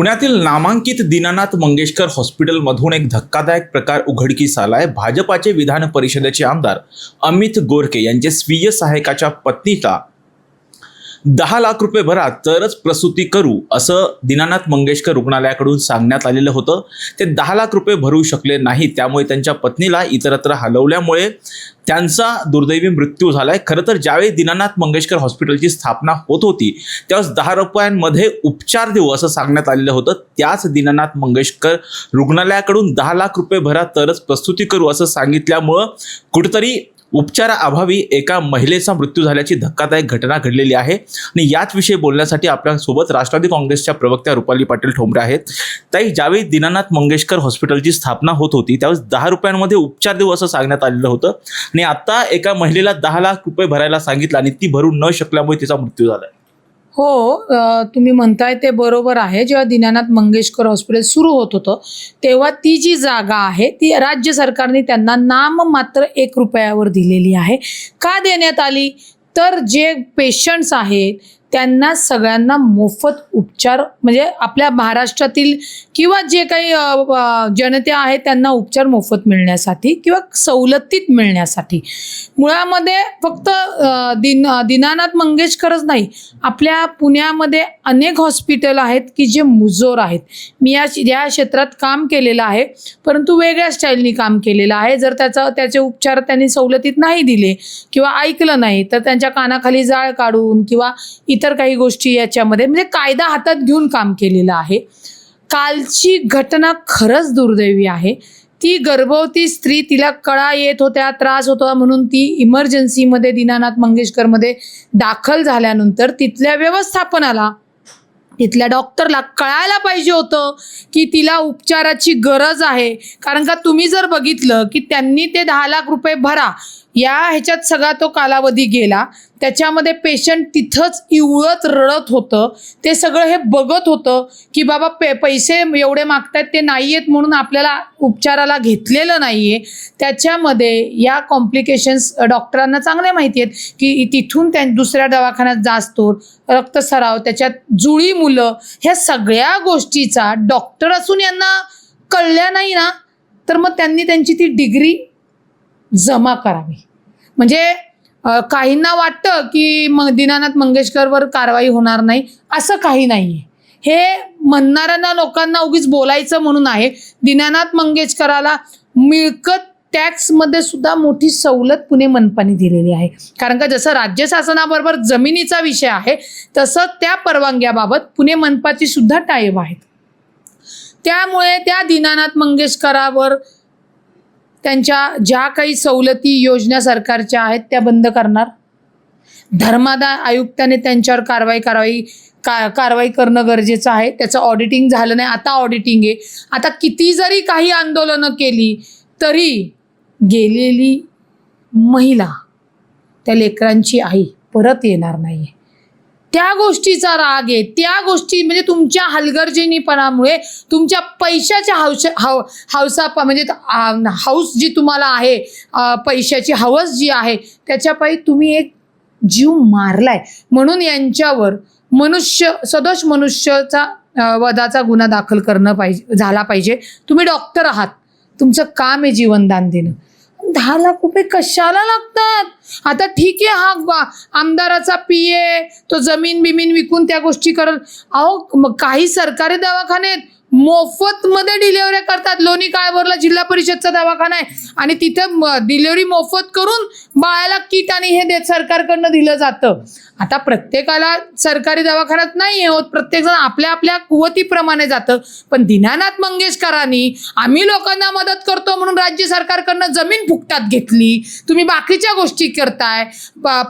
पुण्यातील नामांकित दीनानाथ मंगेशकर हॉस्पिटलमधून एक धक्कादायक प्रकार उघडकीस आलाय. भाजपाचे विधान परिषदेचे आमदार अमित गोरके यांचे स्वीय सहायकाच्या पत्नीचा दहा लाख रुपये भरा तरच प्रसूती करू असं दीनानाथ मंगेशकर रुग्णालयाकडून सांगण्यात आलेलं होतं. ते दहा लाख रुपये भरू शकले नाही त्यामुळे त्यांच्या पत्नीला इतरत्र हलवल्यामुळे त्यांचा दुर्दैवी मृत्यू झालाय. खरं तर ज्यावेळी दीनानाथ मंगेशकर हॉस्पिटलची स्थापना होत होती त्यावेळेस दहा रुपयांमध्ये उपचार देऊ असं सांगण्यात आलेलं होतं. त्याच दीनानाथ मंगेशकर रुग्णालयाकडून दहा लाख रुपये भरा तरच प्रस्तुती करू असं सांगितल्यामुळं कुठेतरी उपचाराअभावी एका महिलेचा मृत्यू झाल्याची धक्कादायक घटना घडलेली आहे. आणि याच विषयी बोलण्यासाठी आपल्यासोबत राष्ट्रवादी काँग्रेसच्या प्रवक्त्या रुपाली पाटील ठोंबरे आहेत. ताई ज्यावेळी दीनानाथ मंगेशकर हॉस्पिटलची स्थापना होत होती त्यावेळेस दहा रुपयांमध्ये उपचार देऊ असं सांगण्यात आलेलं होतं. आणि आता एका महिलेला दहा लाख रुपये भरायला सांगितलं आणि ती भरू न शकल्यामुळे तिचा मृत्यू झाला हो तुम्ही म्हणताय ते बरोबर आहे. जेव्हा दीनानाथ मंगेशकर हॉस्पिटल सुरू होत होतं तेव्हा ती जी जागा आहे ती राज्य सरकारने त्यांना नाम मात्र एक रुपयावर दिलेली आहे. का देण्यात आली? तर जे पेशंट्स आहेत त्यांना सगळ्यांना मोफत उपचार म्हणजे आपल्या महाराष्ट्रातील किंवा जे काही जनते आहेत त्यांना उपचार मोफत मिळण्यासाठी किंवा सवलतीत मिळण्यासाठी. मुळामध्ये फक्त दिन दीनानाथ मंगेशकरच नाही आपल्या पुण्यामध्ये अनेक हॉस्पिटल आहेत की जे मुजोर आहेत. मी या या क्षेत्रात काम केलेलं आहे परंतु वेगळ्या स्टाईलनी काम केलेलं आहे. जर त्याचा त्याचे उपचार त्यांनी सवलतीत नाही दिले किंवा ऐकलं नाही तर त्यांच्या कानाखाली जाळ काढून किंवा इतर काही गोष्टी याच्यामध्ये म्हणजे कायदा हातात घेऊन काम केलेलं आहे. कालची घटना खरंच दुर्दैवी आहे. ती गर्भवती स्त्री तिला कळा येत होत्या त्रास होता म्हणून ती इमर्जन्सीमध्ये दीनानाथ मंगेशकरमध्ये दाखल झाल्यानंतर तिथल्या व्यवस्थापनाला तिथल्या डॉक्टरला कळायला पाहिजे होतं की तिला उपचाराची गरज आहे. कारण का तुम्ही जर बघितलं की त्यांनी ते दहा लाख रुपये भरा या ह्याच्यात सगळा तो कालावधी गेला. त्याच्यामध्ये पेशंट तिथंच इवळत रडत होतं. ते सगळं हे बघत होतं की बाबा पे पैसे एवढे मागतायत ते नाही आहेत म्हणून आपल्याला उपचाराला घेतलेलं नाही आहे त्याच्यामध्ये या कॉम्प्लिकेशन्स डॉक्टरांना चांगल्या माहिती आहेत की तिथून त्या दुसऱ्या दवाखान्यात जास्तो रक्तसराव त्याच्यात जुळी मुलं ह्या सगळ्या गोष्टीचा डॉक्टर असून यांना कळल्या नाही ना तर मग त्यांनी त्यांची ती डिग्री जमा करावी. म्हणजे काहींना वाटतं की मग दीनानाथ मंगेशकरवर कारवाई होणार नाही असं काही नाही आहे हे म्हणणाऱ्यांना लोकांना उगीच बोलायचं म्हणून आहे. दीनानाथ मंगेशकराला मिळकत टॅक्समध्ये सुद्धा मोठी सवलत पुणे मनपाने दिलेली आहे. कारण का जसं राज्य शासनाबरोबर जमिनीचा विषय आहे तसं त्या परवानग्याबाबत पुणे मनपाची सुद्धा टाईप आहेत. त्यामुळे त्या दीनानाथ मंगेशकरावर त्यांच्या ज्या काही सवलती योजना सरकारच्या आहेत त्या बंद करणार. धर्मादाय आयुक्ताने त्यांच्यावर कारवाई करावी का कारवाई करणं गरजेचं आहे. त्याचं ऑडिटिंग झालं नाही आता ऑडिटिंग आहे. आता किती जरी काही आंदोलनं केली तरी गेलेली महिला त्या लेकरांची आई परत येणार नाही त्या गोष्टीचा राग आहे. त्या गोष्टी म्हणजे तुमच्या हलगर्जीनीपणामुळे तुमच्या पैशाच्या हौश हव हौसा म्हणजे हौस जी तुम्हाला आहे पैशाची हवस जी आहे त्याच्यापायी तुम्ही एक जीव मारलाय. म्हणून यांच्यावर मनुष्य सदोष मनुष्याचा वधाचा गुन्हा दाखल करणं पाहिजे झाला पाहिजे. तुम्ही डॉक्टर आहात. तुमचं काम आहे जीवनदान देणं. दहा लाख रुपये कशाला लागतात? आता ठीक आहे हा बा आमदाराचा ए तो जमीन बिमीन विकून त्या गोष्टी करत अहो काही सरकारी दवाखाने मोफत मोफतमध्ये डिलेवरी करतात. लोणी काळभोरला जिल्हा परिषदचा दवाखाना आहे. आणि तिथं डिलेवरी मोफत करून बाळाला किट आणि हे देत सरकारकडनं दिलं जातं. आता प्रत्येकाला सरकारी दवाखान्यात नाही होत. प्रत्येकजण आपल्या आपल्या कुवतीप्रमाणे जातं. पण दीनानाथ मंगेशकरांनी आम्ही लोकांना मदत करतो म्हणून राज्य सरकारकडनं जमीन फुकटात घेतली. तुम्ही बाकीच्या गोष्टी करताय.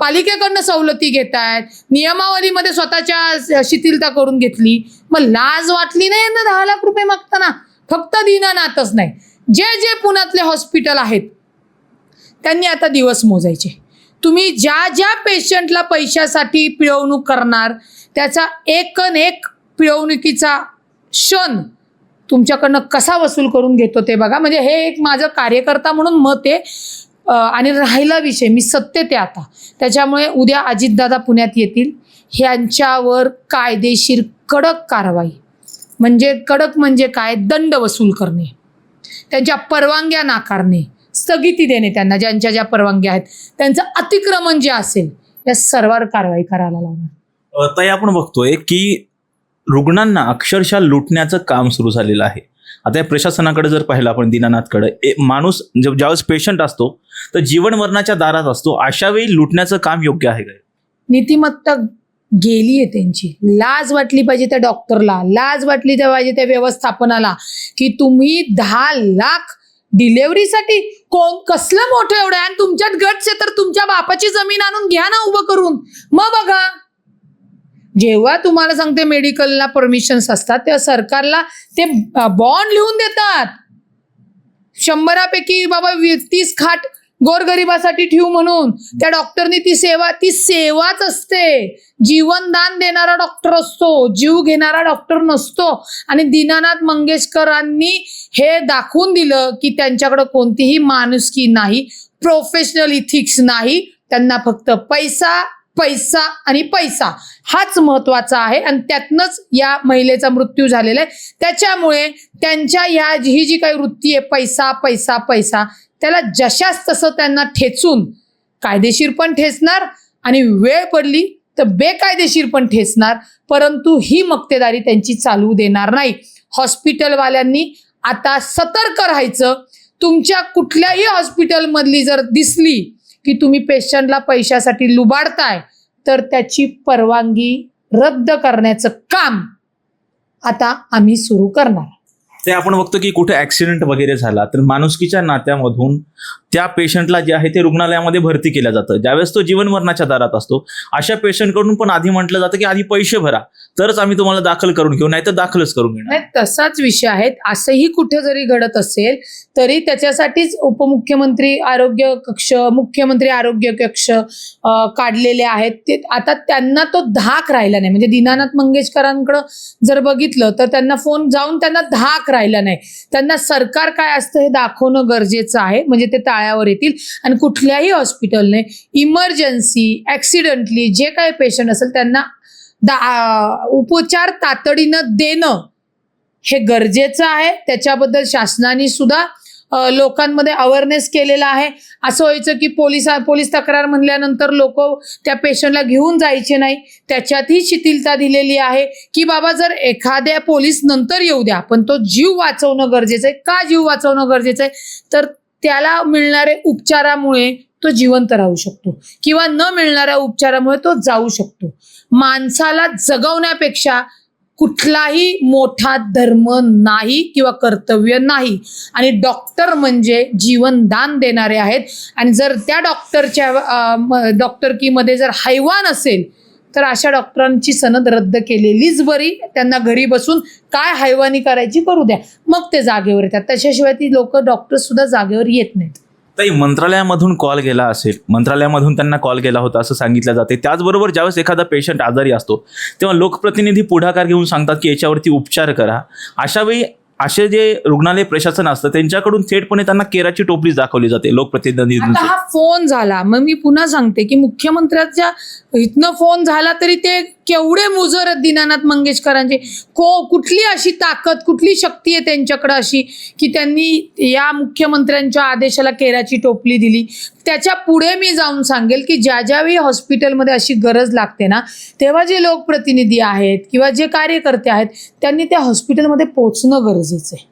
पालिकेकडनं सवलती घेतायत. नियमावलीमध्ये स्वतःच्या शिथिलता करून घेतली. मग लाज वाटली नाही यांना दहा लाख रुपये मागताना? फक्त दीनानाथच नाही. जे जे पुण्यातले हॉस्पिटल आहेत त्यांनी आता दिवस मोजायचे. तुम्ही ज्या ज्या पेशंटला पैशासाठी पिळवणूक करणार त्याचा एकन एक पिळवणुकीचा क्षण तुमच्याकडनं कसा वसूल करून घेतो ते बघा. म्हणजे हे एक माझं कार्यकर्ता म्हणून मत आहे. आणि राहिला विषय मी सत्य ते आता. त्याच्यामुळे उद्या अजितदादा पुण्यात येतील. ह्यांच्यावर कायदेशीर कडक कारवाई. म्हणजे कडक म्हणजे काय? दंड वसूल करणे. त्यांच्या परवानग्या नाकारणे. स्थगिती देणे त्यांना ज्यांच्या ज्या परवानग्या आहेत. त्यांचं अतिक्रमण जे असेल या सर्वांवर कारवाई करायला लावणार. ताई आपण बघतोय की रुग्णांना अक्षरशः लुटण्याचं काम सुरू झालेलं आहे. आता या प्रशासनाकडे जर पाहिलं आपण दीनानाथकडे ए माणूस ज्यावेळेस पेशंट असतो तर जीवन मरणाच्या दारात असतो. अशा वेळी लुटण्याचं काम योग्य आहे का? नीतिमत्ता गेली आहे त्यांची. लाज वाटली पाहिजे त्या डॉक्टरला. लाज वाटली त्या पाहिजे त्या व्यवस्थापनाला. की तुम्ही दहा लाख डिलेवरीसाठी कोण कसलं मोठं एवढं आणि तुमच्यात गट्स आहे तर तुमच्या बापाची जमीन आणून घ्या ना उभं करून. मग बघा. जेव्हा तुम्हाला सांगते मेडिकलला परमिशन्स असतात तेव्हा सरकारला ते बॉन्ड लिहून देतात. शंभरापैकी बाबा वी- तीस खाट गोरगरिबासाठी ठेवू म्हणून. त्या डॉक्टरनी ती सेवा ती सेवाच असते. जीवनदान देणारा डॉक्टर असतो जीव घेणारा डॉक्टर नसतो. आणि दीनानाथ मंगेशकरांनी हे दाखवून दिलं की त्यांच्याकडे कोणतीही माणुसकी नाही प्रोफेशनल इथिक्स नाही. त्यांना फक्त पैसा पैसा आणि पैसा हाच महत्त्वाचा आहे. आणि त्यातनंच या महिलेचा मृत्यू झालेला आहे. त्याच्यामुळे त्यांच्या ह्या ही जी काही वृत्ती आहे पैसा पैसा पैसा त्याला जशास तसं त्यांना ठेचून कायदेशीर पण ठेचणार आणि वेळ पडली तर बेकायदेशीर पण ठेचणार परंतु ही मक्तेदारी त्यांची चालू देणार नाही. हॉस्पिटलवाल्यांनी आता सतर्क राहायचं. तुमच्या कुठल्याही हॉस्पिटलमधली जर दिसली की तुम्ही पेशंटला पैशासाठी लुबाडताय तर त्याची परवानगी रद्द करण्याचं काम आता आम्ही सुरू करणार. ते आपण बघतो की कुठे ऍक्सिडेंट वगैरे झाला तर माणुसकीच्या नात्यामधून त्या पेशंटला जे आहे ते रुग्णालयामध्ये भरती केलं जातं. ज्यावेळेस तो जीवन मरणाच्या दारात असतो अशा पेशंटकडून पण आधी म्हटलं जातं की आधी पैसे भरा तरच आम्ही तुम्हाला दाखल करून घेऊ नाही तर दाखलच करून घेणार. नाही तसाच विषय आहे. असंही कुठे जरी घडत असेल तरी त्याच्यासाठीच उपमुख्यमंत्री आरोग्य कक्ष मुख्यमंत्री आरोग्य कक्ष काढलेले आहेत. ते आता त्यांना तो धाक राहिला नाही. म्हणजे दीनानाथ मंगेशकरांकडं जर बघितलं तर त्यांना फोन जाऊन त्यांना धाक राहिला नाही. त्यांना सरकार काय असतं हे दाखवणं गरजेचं आहे. म्हणजे ते ताळ्यावर येतील. आणि कुठल्याही हॉस्पिटलने इमर्जन्सी ॲक्सिडेंटली जे काही पेशंट असेल त्यांना दा उपचार तातडीनं देणं हे गरजेचं आहे. त्याच्याबद्दल शासनाने सुद्धा लोकांमध्ये अवेअरनेस केलेला आहे. असं व्हायचं की पोलीस पोलीस तक्रार म्हणल्यानंतर लोक त्या पेशंटला घेऊन जायचे नाही. त्याच्यातही शिथिलता दिलेली आहे की बाबा जर एखाद्या पोलीस नंतर येऊ द्या पण तो जीव वाचवणं गरजेचं आहे. का जीव वाचवणं गरजेचं आहे? तर त्याला मिळणारे उपचारामुळे तो जिवंत राहू शकतो. किंवा न मिळणाऱ्या उपचारामुळे तो जाऊ शकतो. माणसाला जगवण्यापेक्षा कुठलाही मोठा धर्म नाही किंवा कर्तव्य नाही. आणि डॉक्टर म्हणजे जीवनदान देणारे आहेत. आणि जर त्या डॉक्टरच्या डॉक्टरकीमध्ये जर हैवान असेल तर अशा डॉक्टरांची सनद रद्द केलेलीच बरी. त्यांना घरी बसून काय हैवानी करायची करू द्या. मग ते जागेवर येतात. त्याच्याशिवाय ती लोक डॉक्टरसुद्धा जागेवर येत नाहीत. ताई मंत्रालयामधून कॉल गेला असेल मंत्रालयामधून त्यांना कॉल केला होता असं सांगितलं जाते. त्याचबरोबर ज्यावेळेस एखादा पेशंट आजारी असतो तेव्हा लोकप्रतिनिधी पुढाकार घेऊन सांगतात की याच्यावरती उपचार करा. अशावेळी असे जे रुग्णालय प्रशासन असतं त्यांच्याकडून थेटपणे त्यांना केराची टोपली दाखवली जाते आता हा फोन झाला. मग मी पुन्हा सांगते की मुख्यमंत्र्याच्या इथनं फोन झाला तरी ते केवढे मुजर दीनानाथ मंगेशकरांचे? को कुठली अशी ताकद कुठली शक्ती आहे त्यांच्याकडे अशी की त्यांनी या मुख्यमंत्र्यांच्या आदेशाला केराची टोपली दिली? त्याच्या पुढे मी जाऊन सांगेल की ज्या ज्यावेळी हॉस्पिटलमध्ये अशी गरज लागते ना तेव्हा जे लोकप्रतिनिधी आहेत किंवा जे कार्यकर्ते आहेत त्यांनी त्या हॉस्पिटलमध्ये पोचणं गरजेचं आहे.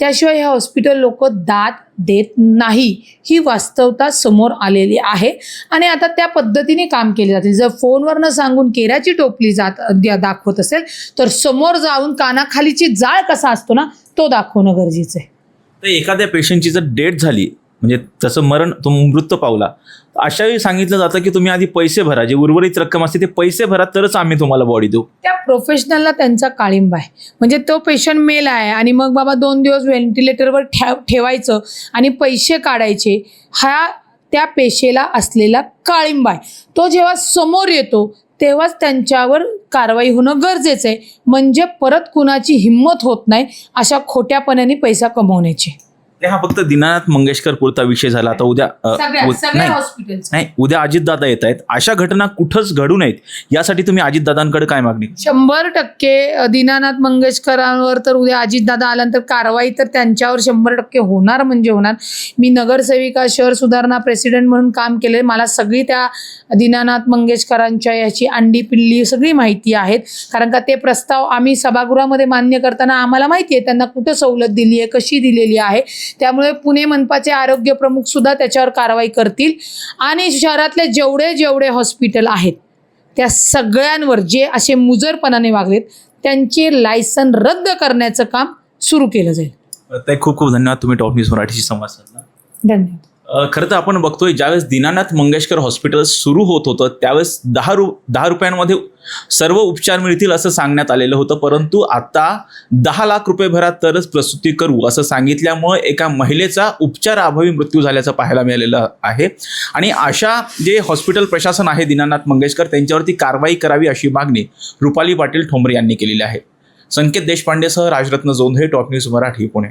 त्याशिवाय हे हॉस्पिटल लोक दाद देत नाही. ही वास्तवता समोर आलेली आहे. आणि आता त्या पद्धतीने काम केले जाते. जर फोनवरनं सांगून केऱ्याची टोपली जात दाखवत असेल तर समोर जाऊन कानाखालीची जाळ कसा असतो ना तो दाखवणं गरजेचं आहे. तर एखाद्या पेशंटची जर डेट झाली म्हणजे तसं मरण तो मृत्यू पावला. अशावेळी अशा वेळी सांगितलं जातं की तुम्ही आधी पैसे भरा. जे उर्वरित रक्कम असते ते पैसे भरा तरच आम्ही तुम्हाला बॉडी देऊ. त्या प्रोफेशनलला त्यांचा काळिंबा आहे. म्हणजे तो पेशंट मेल आहे आणि मग बाबा दोन दिवस व्हेंटिलेटरवर ठेव ठेवायचं आणि पैसे काढायचे हा त्या पेशेला असलेला काळिंबा आहे. तो जेव्हा समोर येतो तेव्हाच त्यांच्यावर कारवाई होणं गरजेचं आहे. म्हणजे परत कुणाची हिंमत होत नाही अशा खोट्यापणाने पैसा कमवण्याची. ते हा फक्त दीनानाथ मंगेशकर पुरता विषय झाला. आता उद्या अ, सगळ्या उ- सगळ्या नाही नाही उद्या अजितदादा येत आहेत. अशा घटना कुठंच घडू नयेत. यासाठी तुम्ही अजितदादांकडे काय मागणी? शंभर टक्के अ, दीनानाथ मंगेशकरांवर तर उद्या अजितदादा आल्यानंतर कारवाई तर त्यांच्यावर शंभर टक्के होणार म्हणजे होणार. मी नगरसेविका शहर सुधारणा प्रेसिडेंट म्हणून काम केले मला सगळी त्या दीनानाथ मंगेशकरांच्या याची अंडी पिल्ली सगळी माहिती आहेत. कारण का ते प्रस्ताव आम्ही सभागृहामध्ये मान्य करताना आम्हाला माहिती आहे. त्यांना कुठं सवलत दिली आहे कशी दिलेली आहे. त्यामुळे पुणे मनपाचे आरोग्य प्रमुख सुद्धा त्याच्यावर कारवाई करतील. आणि शहरातले जेवढे जेवढे हॉस्पिटल आहेत त्या सगळ्यांवर जे असे मुजरपणाने वागलेत त्यांचे लायसन रद्द करण्याचं काम सुरू केलं जाईल. खूप खूप धन्यवाद. तुम्ही टॉप न्यूज मराठीशी संवाद साधला. धन्यवाद. खरं तर आपण बघतोय ज्यावेळेस दीनानाथ मंगेशकर हॉस्पिटल सुरू होत होतं त्यावेळेस दहा रु दहा रुपयांमध्ये सर्व उपचार मिळतील असं सांगण्यात आलेलं होतं. परंतु आता दहा लाख रुपये भरात तरच प्रसूती करू असं सांगितल्यामुळे एका महिलेचा उपचाराअभावी मृत्यू झाल्याचं पाहायला मिळालेलं आहे. आणि अशा जे हॉस्पिटल प्रशासन आहे दीनानाथ मंगेशकर त्यांच्यावरती कारवाई करावी अशी मागणी रुपाली पाटील ठोंबरे यांनी केलेली आहे. संकेत देशपांडेसह राजरत्न जोंधे टॉप न्यूज मराठी पुणे.